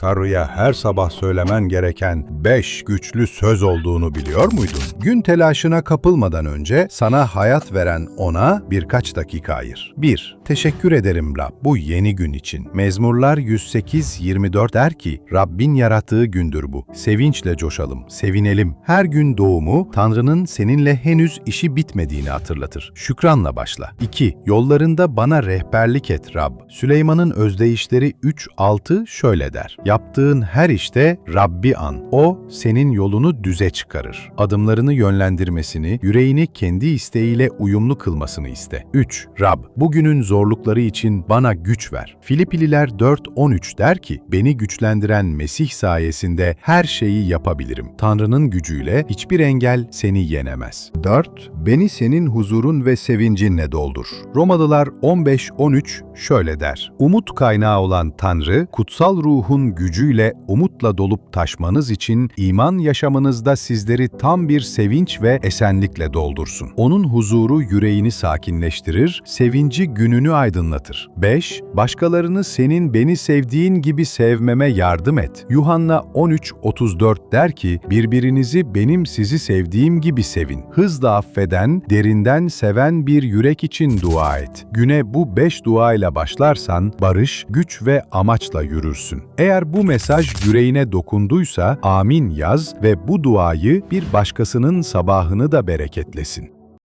Tanrı'ya her sabah söylemen gereken beş güçlü söz olduğunu biliyor muydun? Gün telaşına kapılmadan önce sana hayat veren ona birkaç dakika ayır. 1. Teşekkür ederim Rab bu yeni gün için. Mezmurlar 108-24 der ki, Rabbin yarattığı gündür bu. Sevinçle coşalım, sevinelim. Her gün doğumu, Tanrı'nın seninle henüz işi bitmediğini hatırlatır. Şükranla başla. 2. Yollarında bana rehberlik et Rab. Süleyman'ın özdeyişleri 3-6 şöyle der. Yaptığın her işte Rabbi an. O, senin yolunu düze çıkarır. Adımlarını yönlendirmesini, yüreğini kendi isteğiyle uyumlu kılmasını iste. 3. Rab, bugünün zorlukları için bana güç ver. Filipililer 4-13 der ki, beni güçlendiren Mesih sayesinde her şeyi yapabilirim. Tanrı'nın gücüyle hiçbir engel seni yenemez. 4. Beni senin huzurun ve sevincinle doldur. Romalılar 15-13 şöyle der. Umut kaynağı olan Tanrı, kutsal ruhun gücüyle umutla dolup taşmanız için iman yaşamınızda sizleri tam bir sevinç ve esenlikle doldursun. Onun huzuru yüreğini sakinleştirir, sevinci gününü aydınlatır. 5. Başkalarını senin beni sevdiğin gibi sevmeme yardım et. Yuhanna 13.34 der ki, birbirinizi benim sizi sevdiğim gibi sevin. Hızla affeden, derinden seven bir yürek için dua et. Güne bu beş duayla başlarsan, barış, güç ve amaçla yürürsün. Eğer bu mesaj yüreğine dokunduysa, amin yaz ve bu duayı bir başkasının sabahını da bereketlesin.